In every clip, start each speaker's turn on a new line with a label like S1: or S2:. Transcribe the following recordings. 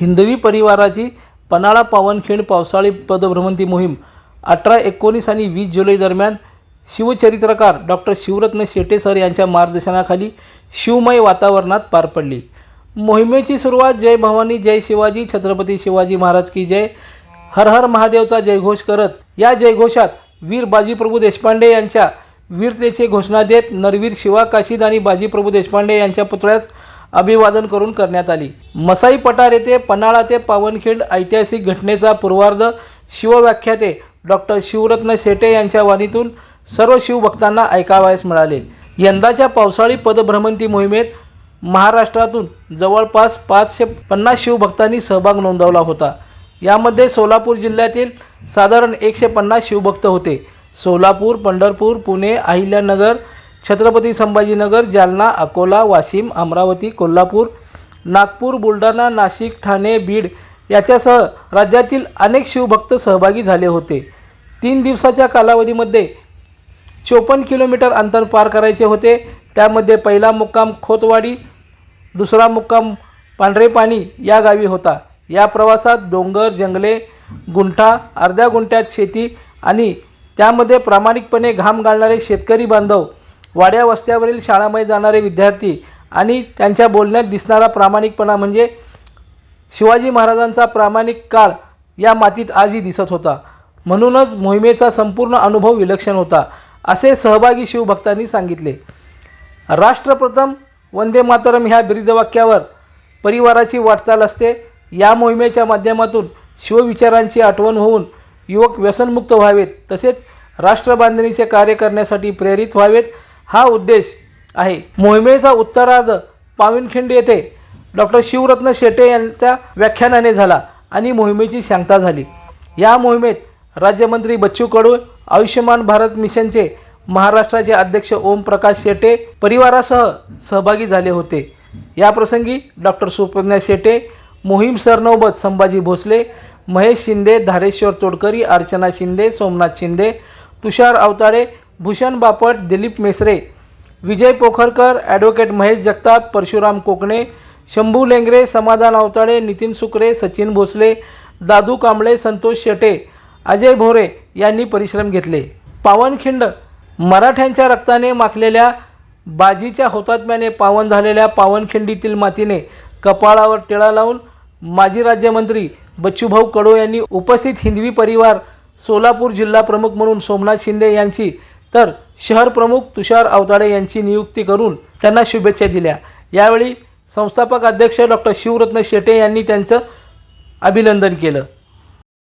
S1: हिंदवी परिवाराची पन्हाळा पावनखिंड पावसाळी पदभ्रमंती मोहीम अठरा एकोणीस आणि वीस जुलै दरम्यान शिवचरित्रकार डॉक्टर शिवरत्न शेटे सर यांच्या मार्गदर्शनाखाली शिवमय वातावरणात पार पडली. मोहिमेची सुरुवात जय भवानी जय शिवाजी छत्रपती शिवाजी महाराज की जय. हर हर महादेवचा जयघोष करत या जयघोषात वीर बाजीप्रभू देशपांडे यांच्या वीरतेचे घोषणा देत नरवीर शिवा काशीद आणि बाजीप्रभू देशपांडे यांच्या पुतळ्यास अभिवादन करून करण्यात आली. मसाई पठार येथे पन्हाळा ते पावनखिंड ऐतिहासिक घटनेचा पूर्वार्ध शिवव्याख्याते डॉक्टर शिवरत्न शेटे यांच्या वाणीतून सर्व शिवभक्तांना ऐकावयास मिळाले. यंदाच्या पावसाळी पदभ्रमंती मोहिमेत महाराष्ट्रातून जवळपास पाचशे पन्नास शिवभक्तांनी सहभाग नोंदवला होता. यामध्ये सोलापूर जिल्ह्यातील साधारण एकशे पन्नास शिवभक्त होते. सोलापूर पंढरपूर पुणे अहिल्यानगर छत्रपती संभाजीनगर जालना अकोला वाशिम अमरावती कोल्हापूर नागपूर बुलढाणा नाशिक ठाणे बीड याच्यासह राज्यातील अनेक शिवभक्त सहभागी झाले होते. तीन दिवसाच्या कालावधीमध्ये चोपन्न किलोमीटर अंतर पार करायचे होते. त्यामध्ये पहिला मुक्काम खोतवाडी दुसरा मुक्काम पांढरेपाणी या गावी होता. या प्रवासात डोंगर जंगले गुंठा अर्ध्या गुंठ्यात शेती आणि त्यामध्ये प्रामाणिकपणे घाम घालणारे शेतकरी बांधव वाड्या वस्त्यावरील शाळामध्ये जाणारे विद्यार्थी आणि त्यांच्या बोलण्यात दिसणारा प्रामाणिकपणा म्हणजे शिवाजी महाराजांचा प्रामाणिक काळ या मातीत आजही दिसत होता. म्हणूनच मोहिमेचा संपूर्ण अनुभव विलक्षण होता असे सहभागी शिवभक्तांनी सांगितले. राष्ट्रप्रथम वंदे मातरम ह्या ब्रीदवाक्यावर परिवाराची वाटचाल असते. या मोहिमेच्या माध्यमातून शिवविचारांची आठवण होऊन युवक व्यसनमुक्त व्हावेत तसेच राष्ट्रबांधणीचे कार्य करण्यासाठी प्रेरित व्हावेत हा उद्देश आहे. मोहिमेचा उत्तरार्ध पाविनखिंड येथे डॉक्टर शिवरत्न शेटे यांच्या व्याख्यानाने झाला आणि मोहिमेची शांता झाली. या मोहिमेत राज्यमंत्री बच्चू कडू आयुष्यमान भारत मिशनचे महाराष्ट्राचे अध्यक्ष ओमप्रकाश शेटे परिवारासह सहभागी झाले होते. याप्रसंगी डॉक्टर सुप्रज्ञा शेटे मोहीम सरनौबत संभाजी भोसले महेश शिंदे धारेश्वर तोडकरी अर्चना शिंदे सोमनाथ शिंदे तुषार अवतारे भूषण बापट दिलीप मेसरे विजय पोखरकर ॲडव्होकेट महेश जगताप परशुराम कोकणे शंभू लेंगरे समाधान अवताळे नितीन सुकरे सचिन भोसले दादू कांबळे संतोष शेटे अजय भोरे यांनी परिश्रम घेतले. पावनखिंड मराठ्यांच्या रक्ताने माखलेल्या बाजीच्या हुतात्म्याने पावन झालेल्या पावनखिंडीतील मातीने कपाळावर टिळा लावून माजी राज्यमंत्री बच्चूभाऊ कडो यांनी उपस्थित हिंदवी परिवार सोलापूर जिल्हा प्रमुख म्हणून सोमनाथ शिंदे यांची तर शहर प्रमुख तुषार अवताडे यांची नियुक्ती करून त्यांना शुभेच्छा दिल्या. यावेळी संस्थापक अध्यक्ष डॉक्टर शिवरत्न शेटे यांनी त्यांचं अभिनंदन केलं.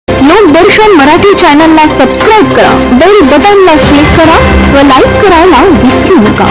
S2: लोकदर्शन मराठी चॅनलला सबस्क्राईब करा बेल बटनला क्लिक करा व लाईक करायला विसरू नका.